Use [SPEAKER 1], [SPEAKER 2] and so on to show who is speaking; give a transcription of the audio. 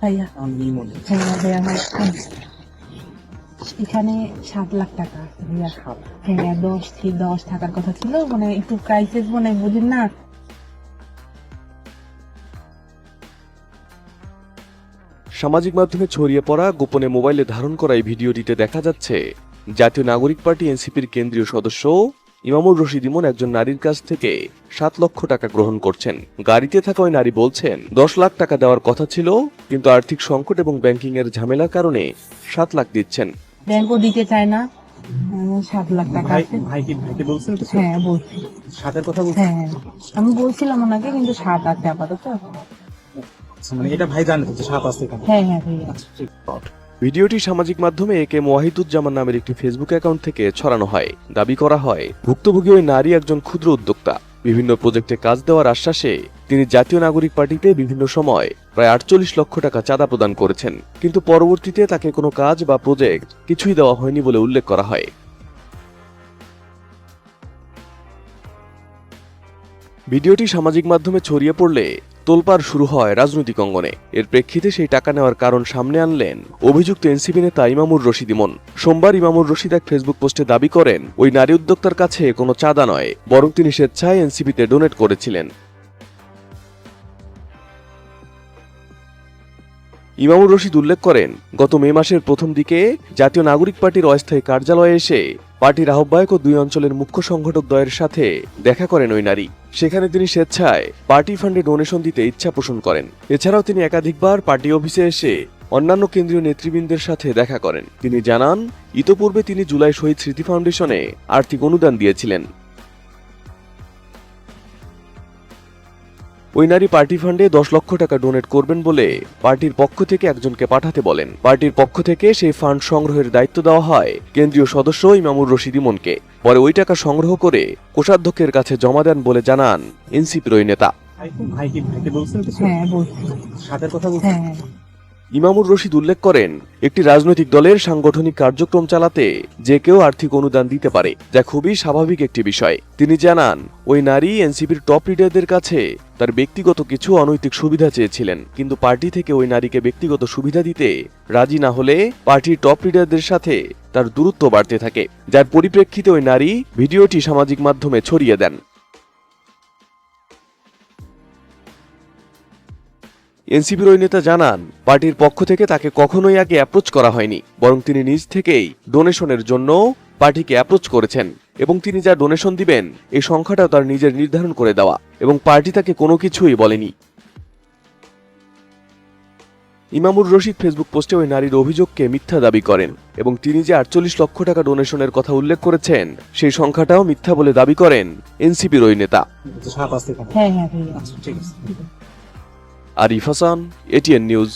[SPEAKER 1] ভাইয়া হ্যাঁ। এখানে সাত লাখ টাকা। ভাইয়া হ্যাঁ দশ থেকে দশ টাকার কথা ছিল? মানে একটু ক্রাইসিস মানে বুঝেন না?
[SPEAKER 2] সামাজিক মাধ্যমে ছড়িয়ে পড়া গোপনে মোবাইলে ধারণ করা এই ভিডিওটিতে দেখা যাচ্ছে জাতীয় নাগরিক পার্টি এনসিপির কেন্দ্রীয় সদস্য ইমামুর রশিদ ইমন একজন নারীর কাছ থেকে সাত লক্ষ টাকা গ্রহণ করছেন। গাড়িতে থাকা ওই নারী বলছেন দশ লাখ টাকা দেওয়ার কথা ছিল কিন্তু আর্থিক সংকট এবং ব্যাংকিং এর ঝামেলার কারণে সাত লাখ দিচ্ছেন।
[SPEAKER 1] ব্যাংকও দিতে চায় না সাত লাখ টাকা আছে।
[SPEAKER 3] ভাই ভাইকে বলছেন কিছু?
[SPEAKER 1] হ্যাঁ বলছি।
[SPEAKER 3] সাতের কথা বলছেন?
[SPEAKER 1] হ্যাঁ আমি বলছিলাম ওনাকে কিন্তু সাত আছে আপাতত।
[SPEAKER 3] আচ্ছা, মানে এটা ভাই জানে তো সাত আছে
[SPEAKER 1] হ্যাঁ হ্যাঁ
[SPEAKER 3] আচ্ছা, ঠিক।
[SPEAKER 2] ভিডিওটি সামাজিক মাধ্যমে এ কে মোয়াহিদুজ্জামান নামের একটি ফেসবুক অ্যাকাউন্ট থেকে ছড়ানো হয়। দাবি করা হয়, ভুক্তভোগী ওই নারী একজন ক্ষুদ্র উদ্যোক্তা। বিভিন্ন প্রজেক্টে কাজ দেওয়ার আশ্বাসে তিনি জাতীয় নাগরিক পার্টিতে বিভিন্ন সময় প্রায় আটচল্লিশ লক্ষ টাকা চাঁদা প্রদান করেছেন। কিন্তু পরবর্তীতে তাকে কোনো কাজ বা প্রজেক্ট কিছুই দেওয়া হয়নি বলে উল্লেখ করা হয়। ভিডিওটি সামাজিক মাধ্যমে ছড়িয়ে পড়লে তোলপাড় শুরু হয় রাজনৈতিক অঙ্গনে। এর প্রেক্ষিতে সেই টাকা নেওয়ার কারণ সামনে আনলেন অভিযুক্ত এনসিপি নেতা ইমামুর রশিদ ইমন। সোমবার ইমামুর রশিদ এক ফেসবুক পোস্টে দাবি করেন, ওই নারী উদ্যোক্তার কাছে কোনো চাঁদা নয়, বরং তিনি স্বেচ্ছায় এনসিপিতে ডোনেট করেছিলেন। ইমামুর রশিদ উল্লেখ করেন, গত মে মাসের প্রথম দিকে জাতীয় নাগরিক পার্টির অস্থায়ী কার্যালয়ে এসে পার্টির আহ্বায়ক ও দুই অঞ্চলের মুখ্য সংগঠক দ্বয়ের সাথে দেখা করেন ওই নারী। সেখানে তিনি স্বেচ্ছায় পার্টি ফান্ডে ডোনেশন দিতে ইচ্ছা পোষণ করেন। এছাড়াও তিনি একাধিকবার পার্টি অফিসে এসে অন্যান্য কেন্দ্রীয় নেতৃবৃন্দের সাথে দেখা করেন। তিনি জানান, ইতোপূর্বে তিনি জুলাই শহীদ স্মৃতি ফাউন্ডেশনে আর্থিক অনুদান দিয়েছিলেন। ওই নারী পার্টি ফান্ডে দশ লক্ষ টাকা ডোনেট করবেন বলে পার্টির পক্ষ থেকে একজনকে পাঠাতে বলেন। পার্টির পক্ষ থেকে সেই ফান্ড সংগ্রহের দায়িত্ব দেওয়া হয় কেন্দ্রীয় সদস্য ইমামুর রশিদ ইমনকে। পরে ওই টাকা সংগ্রহ করে কোষাধ্যক্ষের কাছে জমা দেন বলে জানান এনসিপির ওই নেতা।
[SPEAKER 3] ভাইকে বলছেন কিছু?
[SPEAKER 1] হ্যাঁ বলছি।
[SPEAKER 3] সাতের কথা বলছেন?
[SPEAKER 2] ইমামুর রশিদ উল্লেখ করেন, একটি রাজনৈতিক দলের সাংগঠনিক কার্যক্রম চালাতে যে কেউ আর্থিক অনুদান দিতে পারে, যা খুবই স্বাভাবিক একটি বিষয়। তিনি জানান, ওই নারী এনসিপির টপ লিডারদের কাছে তার ব্যক্তিগত কিছু অনৈতিক সুবিধা চেয়েছিলেন, কিন্তু পার্টি থেকে ওই নারীকে ব্যক্তিগত সুবিধা দিতে রাজি না হলে পার্টির টপ লিডারদের সাথে তার দূরত্ব বাড়তে থাকে, যার পরিপ্রেক্ষিতে ওই নারী ভিডিওটি সামাজিক মাধ্যমে ছড়িয়ে দেন। এনসিপির ওই নেতা জানান পার্টির পক্ষ থেকে তাকে কখনোই আগে অ্যাপ্রোচ করা হয়নি বরং তিনি নিজ থেকেই ডোনেশনের জন্য পার্টিকে অ্যাপ্রোচ করেছেন এবং তিনি যা ডোনেশন দিবেন এই সংখ্যাটাও তার নিজের নির্ধারণ করে দেওয়া এবং পার্টি তাকে কোনো কিছুই বলেনি। ইমামুর রশিদ ফেসবুক পোস্টে ওই নারীর অভিযোগকে মিথ্যা দাবি করেন এবং তিনি যে আটচল্লিশ লক্ষ টাকা ডোনেশনের কথা উল্লেখ করেছেন সেই সংখ্যাটাও মিথ্যা বলে দাবি করেন এনসিপির ওই নেতা। Arif Hasan ATN news